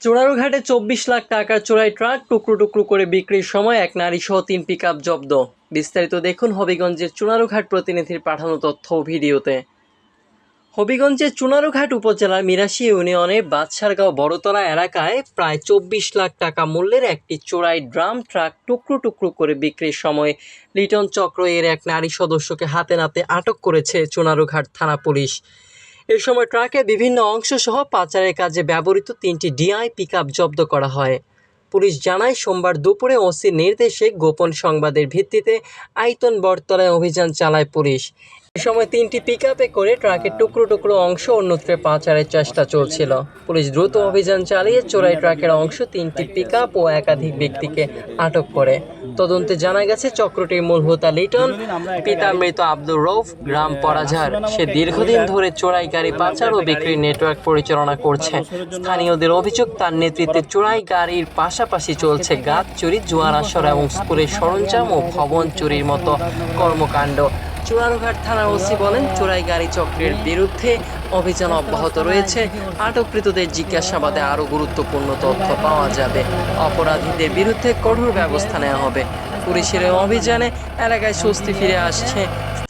চোরারুঘাটে চব্বিশ লাখ টাকার চোরাই ট্রাক টুকরো টুকরো করে বিক্রির সময় এক নারী সহ তিন পিক জব্দ। বিস্তারিত দেখুন হবিগঞ্জের চুনারুঘাট প্রতিনিধির পাঠানো তথ্য ভিডিওতে। হবিগঞ্জের চুনারুঘাট উপজেলার মিরাশি ইউনিয়নের বাদশারগাঁও বড়তলা এলাকায় প্রায় চব্বিশ লাখ টাকা মূল্যের একটি চোরাই ড্রাম ট্রাক টুকরো টুকরো করে বিক্রির সময় লিটন চক্র এর এক নারী সদস্যকে হাতে নাতে আটক করেছে চুনারুঘাট থানা পুলিশ। এ সময় ট্রাকের বিভিন্ন অংশ সহ পাচারের কাজে ব্যবহৃত তিনটি ডিআই পিকআপ জব্দ করা হয়। পুলিশ জানায়, সোমবার দুপুরে ওসির নির্দেশে গোপন সংবাদের ভিত্তিতে আইতন বটতলায় অভিযান চালায় পুলিশ। সময় তিনটি পিকআপে করে ট্রাকের টুকরো টুকরো অংশ অন্যত্রে পাচারের চেষ্টা চলছিল। পুলিশ দ্রুত অভিযান চালিয়ে চোরাই ট্রাকের অংশ তিনটি পিকআপ ও একাধিক ব্যক্তিকে আটক করে। তদন্তে জানা গেছে, চক্রটির মূল হোতা লিটন, পিতা মৃত আব্দুর রৌফ গ্রাম পরাঝার। সে দীর্ঘদিন ধরে চোরাই গাড়ি পাচার ও বিক্রির নেটওয়ার্ক পরিচালনা করছে। স্থানীয়দের অভিযোগ, তার নেতৃত্বে চোরাই গাড়ির পাশাপাশি চলছে গাছ চুরি জোয়ার আসর এবং স্কুলের সরঞ্জাম ও ভবন চুরির মতো কর্মকাণ্ড। চুরারুঘাট থানার ওসি বলেন চোরাই গাড়ি চক্রের বিরুদ্ধে অভিযান অব্যাহত রয়েছে। আটককৃতদের জিজ্ঞাসাবাদে আরও গুরুত্বপূর্ণ তথ্য পাওয়া যাবে। অপরাধীদের বিরুদ্ধে কঠোর ব্যবস্থা নেওয়া হবে। পুলিশের অভিযানে এলাকায় স্বস্তি ফিরে আসছে।